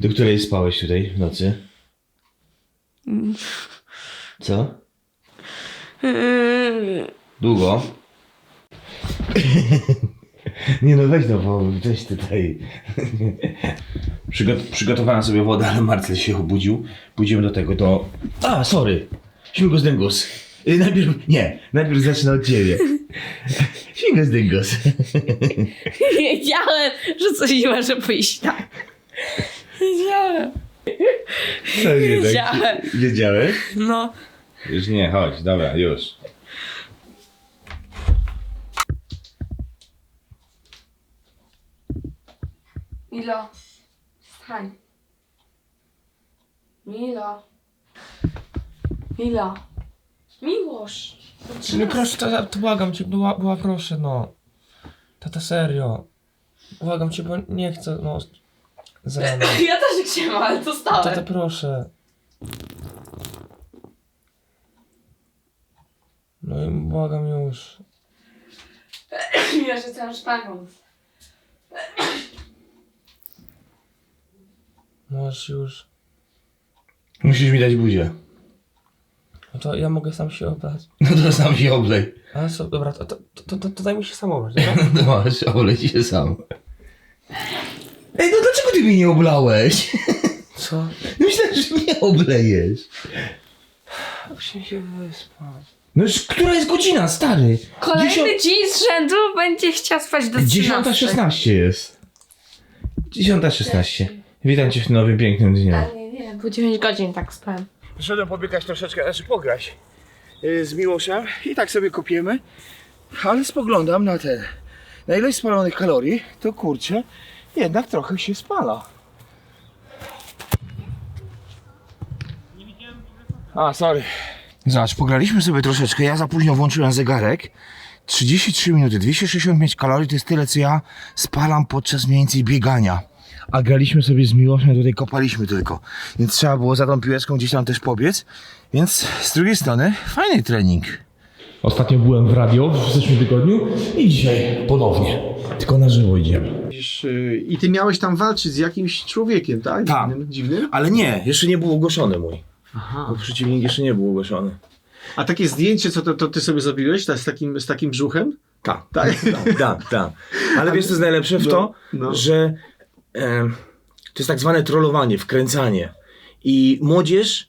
Do której spałeś tutaj w nocy? Co? Długo? Nie no weź no, bo weź tutaj. Przygot przygotowałem sobie wodę, ale Marcel się obudził. Pójdziemy do tego, do... A, sorry. Śmigus dyngus. Y, Najpierw, nie, najpierw zacznę od ciebie. Śmigus dyngus. Wiedziałem, że coś może pójść tak. Co nie? Wiedziałem. Wiedziałeś? No. Już nie, chodź, dobra, już. Milo. Wstań. Milo. Milo. Miłosz. No proszę, tata, to błagam cię, była, była proszę, no. Tata, serio. Błagam cię, bo nie chcę, no. Z rana. Ja też chciałam, ale to Tata, stałem. proszę. No i błagam już. Ja rzucam szpagą. Możesz już. Musisz mi dać buzię. No to ja mogę sam się obrać. No to sam się oblej. Ale co, dobra, to, to, to, to, to daj mi się sam obrać, dobra? No masz, oblej się sam. Ej, no dlaczego ty mnie nie oblałeś? Co? Myślę, że nie oblejesz. Musimy się wyspać. No już, która jest godzina, stary? Kolejny Dziesią- dzień z rzędu będzie chciał spać do 13. 10.16 jest. 10.16. Witam cię w nowym pięknym dniu. Ale nie, nie, po 9 godzin tak spałem. Poszedłem pobiegać troszeczkę, znaczy pograć yy, z Miłoszem i tak sobie kopiemy, ale spoglądam na ten, na ilość spalonych kalorii, to kurczę, jednak trochę się spala. A, sorry. Zobacz, pograliśmy sobie troszeczkę, ja za późno włączyłem zegarek. 33 minuty, 265 kalorii to jest tyle, co ja spalam podczas mniej więcej biegania. A graliśmy sobie z Miłoszem, tutaj kopaliśmy tylko. Więc trzeba było za tą piłeczką gdzieś tam też pobiec. Więc z drugiej strony fajny trening. Ostatnio byłem w radio w zeszłym tygodniu i dzisiaj ponownie. Tylko na żywo idziemy. Y, I ty miałeś tam walczyć z jakimś człowiekiem, tak? Tak. Dziwnym? Dziwnym? Ale nie, jeszcze nie był ogłoszony mój. Aha. Bo przeciwnik jeszcze nie był ogłoszony. A takie zdjęcie, co to, to ty sobie zrobiłeś ta, z, takim, z takim brzuchem? Tak, Tak. tak, tak, tak. Ale wiesz co jest najlepsze w to? No, no. Że em, to jest tak zwane trollowanie, wkręcanie. I młodzież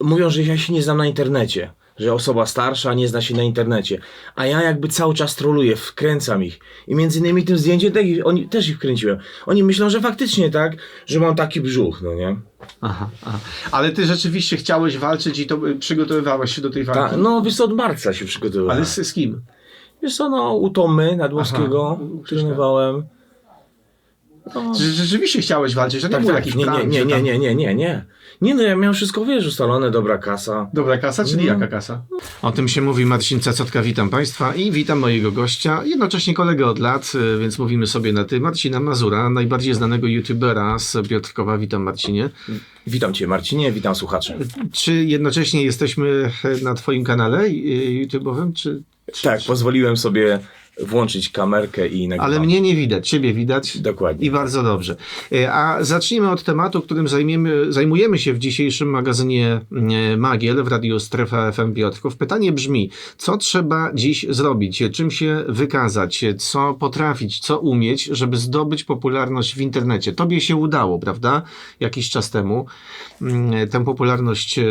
mówią, że ja się nie znam na internecie. Że osoba starsza nie zna się na internecie. A ja jakby cały czas troluję, wkręcam ich. I między innymi tym zdjęciem też, ich- oni, też ich wkręciłem. Oni myślą, że faktycznie tak, że mam taki brzuch, no nie? Aha, aha. Ale ty rzeczywiście chciałeś walczyć i to y, przygotowywałeś się do tej walki. Ta, no wiesz od marca się przygotowywałem. Ale z, z kim? Wiesz co, no u Tomy Nadłowskiego trenowałem. Że Rzeczywiście chciałeś walczyć, że nie Tak, był tak, jakiś nie, plan, nie, nie, tam- nie, nie, nie, nie. Nie no, ja miałem wszystko, wiesz, ustalone, dobra kasa. Dobra kasa, czyli No. jaka kasa? O tym się mówi Marcin Cacotka, witam Państwa i witam mojego gościa, jednocześnie kolegę od lat, y, więc mówimy sobie na ty, Marcina Mazura, najbardziej znanego youtubera z Piotrkowa, witam Marcinie. Witam Cię Marcinie, witam słuchaczy. Czy jednocześnie jesteśmy na Twoim kanale y, YouTube'owym, czy... Tak, pozwoliłem sobie włączyć kamerkę i nagrywam. Ale mnie nie widać, Ciebie widać. Dokładnie. I bardzo dobrze. E, A zacznijmy od tematu, którym zajmiemy, zajmujemy się w dzisiejszym magazynie e, Magiel w Radiu Strefa FM Piotrków. Pytanie brzmi, co trzeba dziś zrobić, czym się wykazać, co potrafić, co umieć, żeby zdobyć popularność w internecie. Tobie się udało, prawda? Jakiś czas temu mm, tę popularność e,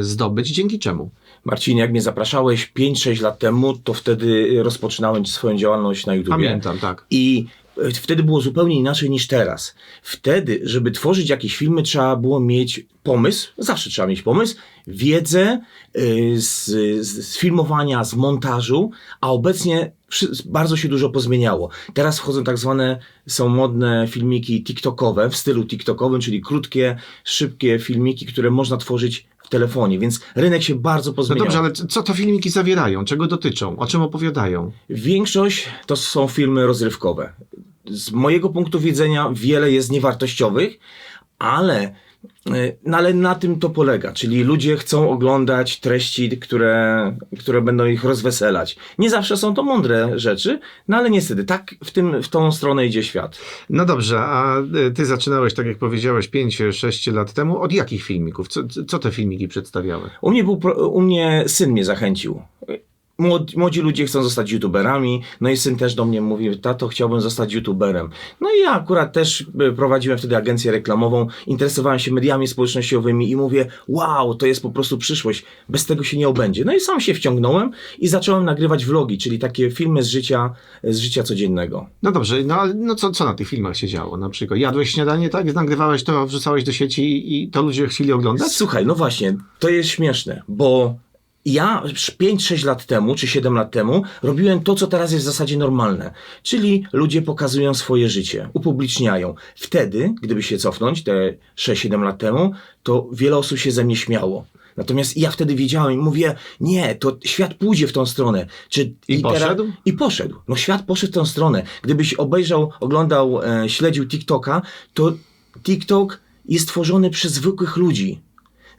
zdobyć. Dzięki czemu? Marcinie, jak mnie zapraszałeś 5-6 lat temu, to wtedy rozpoczynałem swoją działalność na YouTubie. Pamiętam, tak. I e, wtedy było zupełnie inaczej niż teraz. Wtedy, żeby tworzyć jakieś filmy, trzeba było mieć pomysł, zawsze trzeba mieć pomysł, wiedzę y, z, z, filmowania, z montażu, a obecnie bardzo się dużo pozmieniało. Teraz wchodzą tak zwane, są modne filmiki TikTokowe, w stylu TikTokowym, czyli krótkie, szybkie filmiki, które można tworzyć w telefonie, więc rynek się bardzo No pozmieniał. dobrze, ale co te filmiki zawierają? Czego dotyczą? O czym opowiadają? Większość to są filmy rozrywkowe. Z mojego punktu widzenia wiele jest niewartościowych, ale No ale na tym to polega, czyli ludzie chcą oglądać treści, które, które będą ich rozweselać. Nie zawsze są to mądre rzeczy, no ale niestety tak w, tym, w tą stronę idzie świat. No dobrze, a y, ty zaczynałeś, tak jak powiedziałeś, 5-6 lat temu. Od jakich filmików? Co, co te filmiki przedstawiały? U mnie, był, u mnie syn mnie zachęcił. Młodzi, młodzi ludzie chcą zostać youtuberami, no i syn też do mnie mówi, tato chciałbym zostać youtuberem. No i ja akurat też y, prowadziłem wtedy agencję reklamową, interesowałem się mediami społecznościowymi i mówię, wow, to jest po prostu przyszłość, bez tego się nie obędzie. No i sam się wciągnąłem i zacząłem nagrywać vlogi, czyli takie filmy z życia, z życia codziennego. No dobrze, no ale no co, co na tych filmach się działo? Na przykład jadłeś śniadanie, tak? Nagrywałeś to, wrzucałeś do sieci i, i to ludzie chcieli oglądać? Słuchaj, no właśnie, to jest śmieszne, bo ja 5-6 lat temu, czy 7 lat temu, robiłem to, co teraz jest w zasadzie normalne. Czyli ludzie pokazują swoje życie, upubliczniają. Wtedy, gdyby się cofnąć, te 6-7 lat temu, to wiele osób się ze mnie śmiało. Natomiast ja wtedy wiedziałem i mówię, nie, to świat pójdzie w tą stronę. Czy, I poszedł? I poszedł. No świat poszedł w tą stronę. Gdybyś obejrzał, oglądał, e, śledził TikToka, to TikTok jest tworzony przez zwykłych ludzi.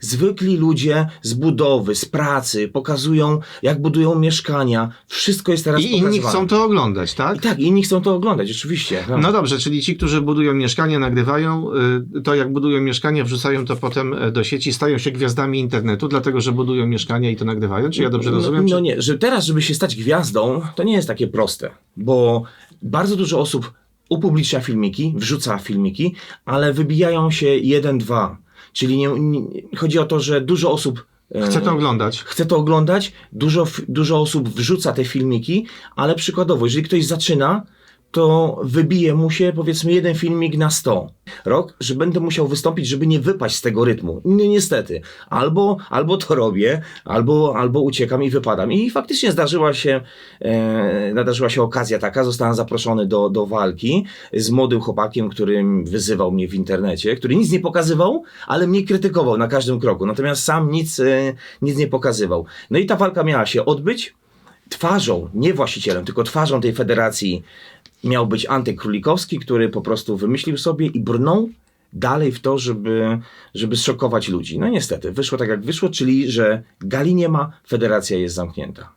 Zwykli ludzie z budowy, z pracy pokazują, jak budują mieszkania. Wszystko jest teraz I inni chcą to oglądać, tak? I tak, inni chcą to oglądać, oczywiście. No. No dobrze, czyli ci, którzy budują mieszkania, nagrywają, y, to jak budują mieszkania, wrzucają to potem e, do sieci, stają się gwiazdami internetu, dlatego że budują mieszkania i to nagrywają? Czy ja dobrze rozumiem? No, no nie, że teraz, żeby się stać gwiazdą, to nie jest takie proste, bo bardzo dużo osób upublicznia filmiki, wrzuca filmiki, ale wybijają się jeden, dwa. Czyli nie, nie, chodzi o to, że dużo osób e, Chcę to oglądać. chce to oglądać, dużo, dużo osób wrzuca te filmiki, ale przykładowo, jeżeli ktoś zaczyna, to wybije mu się powiedzmy jeden filmik na 100. Rok, że będę musiał wystąpić, żeby nie wypaść z tego rytmu. No niestety. Albo, albo to robię, albo, albo uciekam i wypadam. I faktycznie zdarzyła się, e, nadarzyła się okazja taka, zostałem zaproszony do, do walki z młodym chłopakiem, którym wyzywał mnie w internecie, który nic nie pokazywał, ale mnie krytykował na każdym kroku. Natomiast sam nic, e, nic nie pokazywał. No i ta walka miała się odbyć twarzą, nie właścicielem, tylko twarzą tej federacji miał być Antek Królikowski, który po prostu wymyślił sobie i brnął dalej w to, żeby, żeby zszokować ludzi. No niestety, wyszło tak jak wyszło, czyli że gali nie ma, federacja jest zamknięta.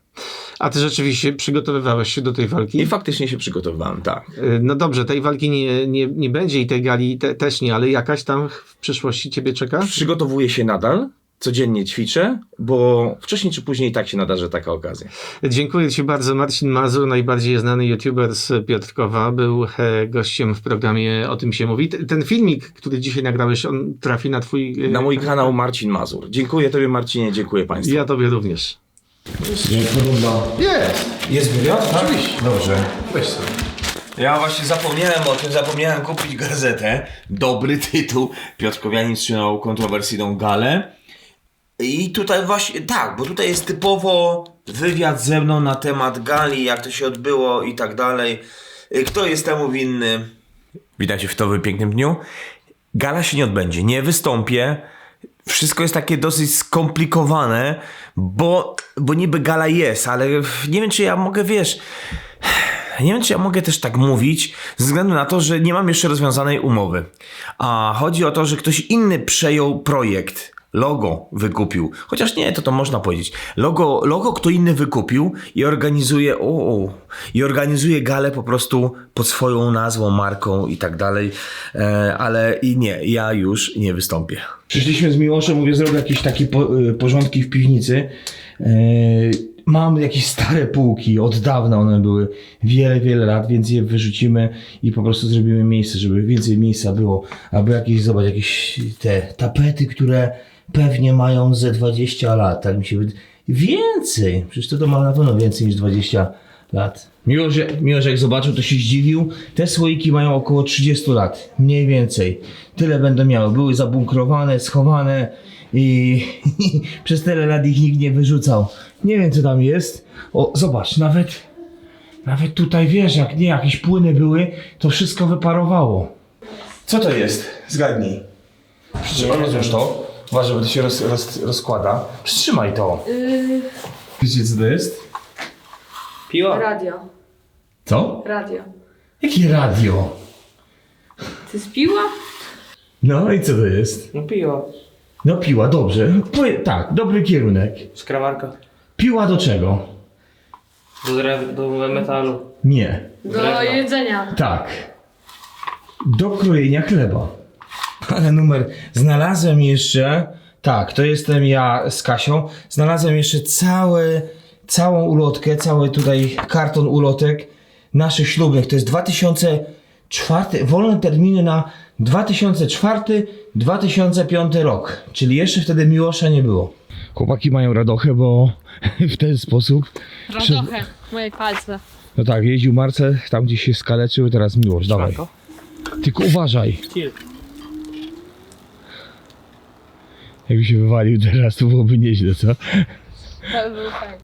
A ty rzeczywiście przygotowywałeś się do tej walki? I faktycznie się przygotowywałem, tak. Y, No dobrze, tej walki nie, nie, nie będzie i tej gali te, też nie, ale jakaś tam w przyszłości ciebie czeka? Przygotowuję się nadal, codziennie ćwiczę, bo wcześniej czy później tak się nadarzy taka okazja. Dziękuję Ci bardzo. Marcin Mazur, najbardziej znany youtuber z Piotrkowa, był e, gościem w programie O tym się mówi. Ten filmik, który dzisiaj nagrałeś, on trafi na Twój. e, Na mój kanał Marcin Mazur. Dziękuję Tobie Marcinie, dziękuję Państwu. Ja Tobie również. Podobno. Jest! Jest wywiad? Tak? Dobrze. Weź sobie. Ja właśnie zapomniałem o tym, zapomniałem kupić gazetę. Dobry tytuł. Piotrkowianin wstrzymał kontrowersyjną galę. I tutaj właśnie, tak, bo tutaj jest typowo wywiad ze mną na temat gali, jak to się odbyło i tak dalej. Kto jest temu winny? Witajcie w to pięknym dniu. Gala się nie odbędzie, nie wystąpię. Wszystko jest takie dosyć skomplikowane, bo, bo niby gala jest, ale nie wiem, czy ja mogę, wiesz, nie wiem, czy ja mogę też tak mówić, ze względu na to, że nie mam jeszcze rozwiązanej umowy. A chodzi o to, że ktoś inny przejął projekt. Logo wykupił. Chociaż nie, to to można powiedzieć. Logo, logo kto inny wykupił i organizuje, o, o, i organizuje galę po prostu pod swoją nazwą, marką i tak dalej. E, ale i nie, ja już nie wystąpię. Przyszliśmy z Miłoszem, mówię, zrobię jakieś takie po, y, porządki w piwnicy. Yy, mam jakieś stare półki, od dawna one były, wiele, wiele lat, więc je wyrzucimy i po prostu zrobimy miejsce, żeby więcej miejsca było. Albo jakieś, zobacz, jakieś te tapety, które pewnie mają ze 20 lat, tak mi się wydaje. Więcej! Przecież to, to ma na pewno więcej niż 20 lat. Miłosz, Miłosz jak zobaczył, to się zdziwił. Te słoiki mają około 30 lat, mniej więcej. Tyle będą miały. Były zabunkrowane, schowane i, przez tyle lat ich nikt nie wyrzucał. Nie wiem co tam jest. O, zobacz, nawet, nawet tutaj wiesz, jak nie jakieś płyny były, to wszystko wyparowało. Co to jest? Zgadnij. Przytrzymaj, rozłóż to. Uważaj, bo to się roz, roz, rozkłada. Przytrzymaj to. Wiecie co to jest? Piła. Radio. Co? Radio. Jakie radio? To jest piła? No i co to jest? No piła. No piła, dobrze. Powie- tak, dobry kierunek. Skrawarka. Piła do czego? Do, drew, do metalu. Nie. Do jedzenia. Tak. Do krojenia chleba. Ale numer. Znalazłem jeszcze. Tak, to jestem ja z Kasią. Znalazłem jeszcze całe, całą ulotkę, cały tutaj karton ulotek naszych ślubnych. To jest 2004, wolne terminy na 2004-2005 rok. Czyli jeszcze wtedy Miłosza nie było. Chłopaki mają radochę, bo w ten sposób. Radochę. Moje palce. No tak, jeździł Marcel, tam gdzieś się skaleczył, teraz Miłosz, dawaj. Tylko uważaj. Chill. Jakby się wywalił teraz, to byłoby nieźle, co? To by było fajnie.